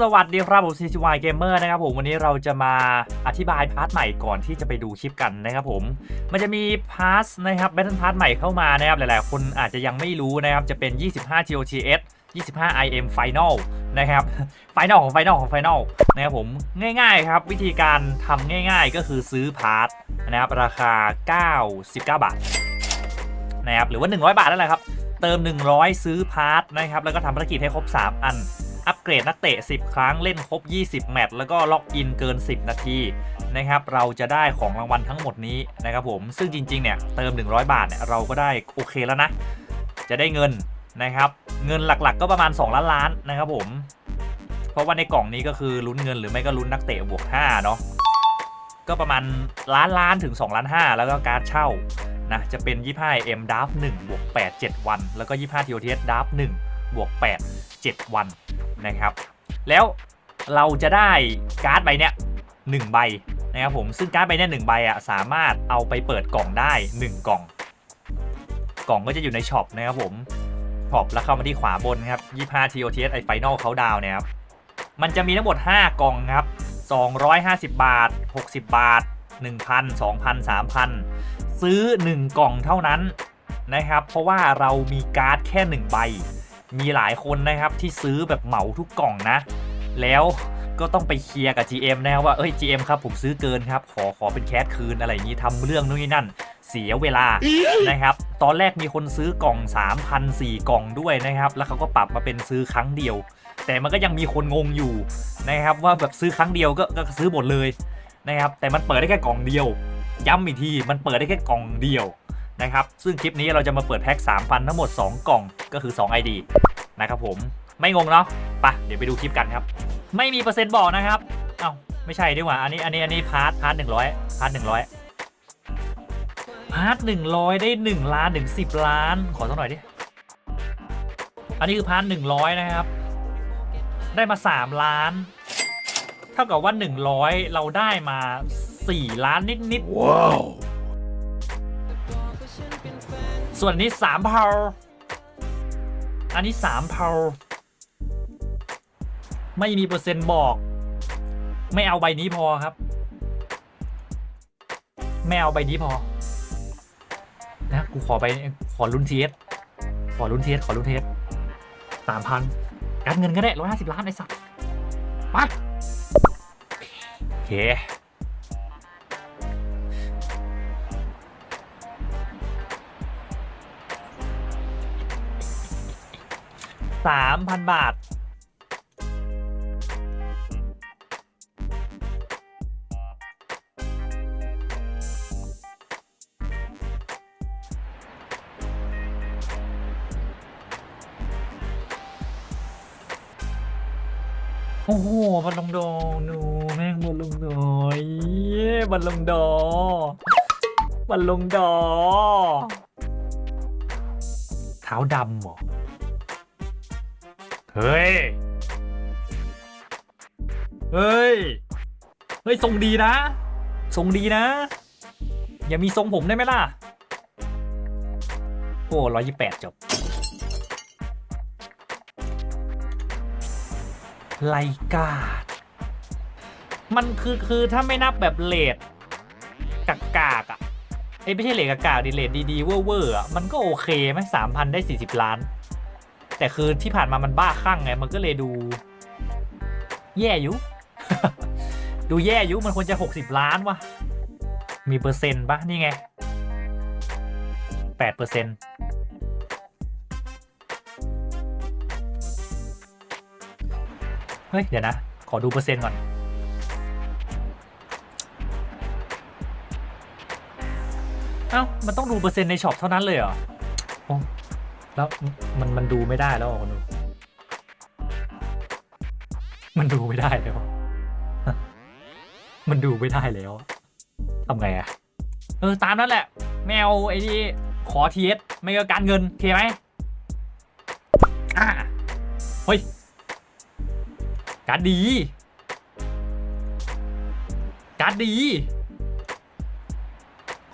สวัสดีครับ ผม CCY Gamer นะครับผมวันนี้เราจะมาอธิบายพาร์ทใหม่ก่อนที่จะไปดูคลิปกันนะครับผม มันจะมีพาร์ทนะครับ Battle Pass ใหม่เข้ามานะครับหลายๆ คนอาจจะยังไม่รู้นะครับจะเป็น 25 TOTS 25 IM Final นะครับ Final ของ Final ของ Final นะครับผมง่าย ๆ ครับ วิธีการทำง่าย ๆ ก็คือซื้อพาร์ทนะครับราคา 99 บาทนะครับหรือว่า 100 บาทนั่นแหละครับ เติม 100 ซื้อพาร์ทนะครับแล้วก็ทำภารกิจให้ครบ 3 อัน อัปเกรดนักเตะ 10 ครั้งเล่นครบ 20 แมตช์แล้วก็ล็อกอินเกิน 10 นาทีนะครับเราจะได้ของรางวัลทั้งหมดนี้นะครับผมซึ่งจริงๆเนี่ยเติม 100 บาทเนี่ยเราก็ได้โอเคแล้วนะ จะได้เงินนะครับเงินหลักๆก็ประมาณ 2 ล้านล้านนะครับผม เพราะว่าในกล่องนี้ก็คือลุ้นเงินหรือไม่ก็ลุ้นนักเตะบวก5เนาะก็ประมาณล้านล้านถึง2ล้าน5แล้วก็การดเช่านะจะเป็น 25 M ดับ1บวก8 7 วัน แล้วก็ 25 TOTS ดับ1บวก8 7 วัน นะครับ แล้วเราจะได้การ์ดใบเนี้ย1ใบนะครับผมซึ่งการ์ดใบเนี้ย1ใบอะสามารถเอาไปเปิดกล่องได้ 1 กล่อง กล่องก็จะอยู่ในช็อปนะครับผมช็อปแล้วเข้ามาที่ขวาบนครับ25 TOTS ไอไฟนอลเขาดาวเนี่ยครับมันจะมีทั้งหมด 5 กล่องครับ 250 บาท 60 บาท 1,000 2,000 3,000 ซื้อ 1 กล่องเท่านั้นนะครับ เพราะว่าเรามีการ์ดแค่ 1 ใบ มีหลายคนนะครับที่ซื้อแบบเหมาทุกกล่องนะ แล้วก็ต้องไปเคลียร์กับ GM นะครับว่าเอ้ย GM ครับผมซื้อเกินครับ ขอขอเป็นแคสคืนอะไรอย่างนี้ทำเรื่องนู่นนี่นั่น เสียเวลานะครับ ตอนแรกมีคนซื้อกล่อง 3,000 4กล่องด้วยนะครับ แล้วเขาก็ปรับมาเป็นซื้อครั้งเดียว แต่มันก็ยังมีคนงงอยู่นะครับ ว่าแบบซื้อครั้งเดียวก็ก็ซื้อหมดเลยนะครับ แต่มันเปิดได้แค่กล่องเดียว ย้ำอีกทีมันเปิดได้แค่กล่องเดียว นะครับ ซึ่งคลิปนี้เราจะมาเปิดแพ็ค3,000 ทั้งหมด 2 กล่องก็คือ 2 ID นะครับผมไม่งงเนาะไปะเดี๋ยวไปดูคลิปกันครับ ไม่มีเปอร์เซ็นต์บอกนะครับเอ้าไม่ใช่ดีกว่า อันนี้อันนี้อันนี้พาร์ทพาร์ทหนึ่งร้อยพาร์ทหนึ่งร้อยพาร์ทหนึ่งร้อยได้หนึ่งล้านถึงสิบล้าน ขอสักหน่อยดิ อันนี้คือพาร์ทหนึ่งร้อยนะครับ ได้มาสามล้าน เท่ากับว่าหนึ่งร้อยเราได้มาสี่ล้านนิดๆว้าว ส่วนนี้สามเพาอันนี้สามเพาไม่มีเปอร์เซ็นต์บอก ไม่เอาใบนี้พอครับ ไม่เอาใบนี้พอ นะกูขอไปขอลุ้นเทสขอลุ้นเทสขอลุ้นเทสสามพันการเงินก็ได้ร้อยห้าสิบล้านไอ้สัตว์ไปโอเค สามพันบาท โอ้โหบัลลงดอหนูแม่งบัลลงดอเย้บัลลงดอบัลลงดอเท้าดำเหรอ เฮ้ย เฮ้ย เฮ้ยทรงดีนะ ทรงดีนะ อย่ามีทรงผมได้ไหมล่ะ โอ้ร้อยยี่แปดจบ ไลกาด มันคือคือถ้าไม่นับแบบเลดกากกากอะเอ้ยไม่ใช่เลดกากกากดิเลดดีๆเวอร์เวอร์อะมันก็โอเคไหมสามพันได้สี่สิบล้าน แต่คือที่ผ่านมามันบ้าคลั่งไง มันก็เลยดู แย่อยู่ ดูแย่อยู่มันควรจะ 60 ล้านวะมีเปอร์เซ็นต์ปะนี่ไง8เปอร์เซ็นต์เฮ้ย เดี๋ยวนะ ขอดูเปอร์เซ็นต์ก่อน เอ้า มันต้องดูเปอร์เซ็นต์ในช็อปเท่านั้นเลยเหรอ แล้วมันมันดูไม่ได้แล้วเหรอคนดูมันดูไม่ได้แล้ว มันดูไม่ได้แล้วทำไงอะเออตามนั้นแหละ แมวไอ้ที่ขอทีเอสไม่ก็การเงินเคไหมอะเฮ้ย การดี การดี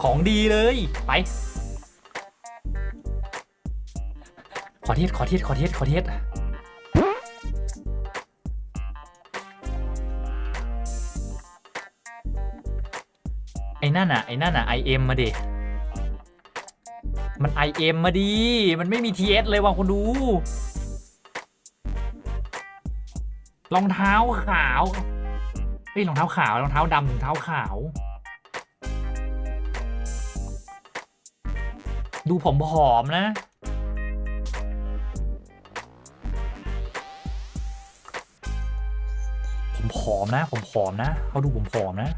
ของดีเลย ไป ขอเทสขอเทสขอเทสขอเทสไอ้นั่นอะไอ้นั่นอะไอเอ็มมาดิมันไอเอ็มมาดีมันไม่มีทีเอเลยว่ะคุณดูรองเท้าขาวเอ้ยรองเท้าขาวรองเท้าดำรองเท้าขาว ดูผมผอมนะ อมนะ ผมผอมนะเขาดูผมผอมนะ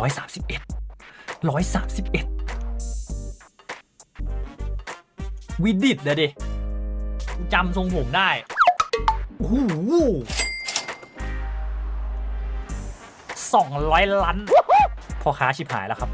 ร้อยสามสิบเอ็ดร้อยสามสิบเอ็ดวิดิตเดี๋ยดิจำทรงผมได้โอ้โหสองร้อยล้านพ่อค้าชิบหายแล้วครับ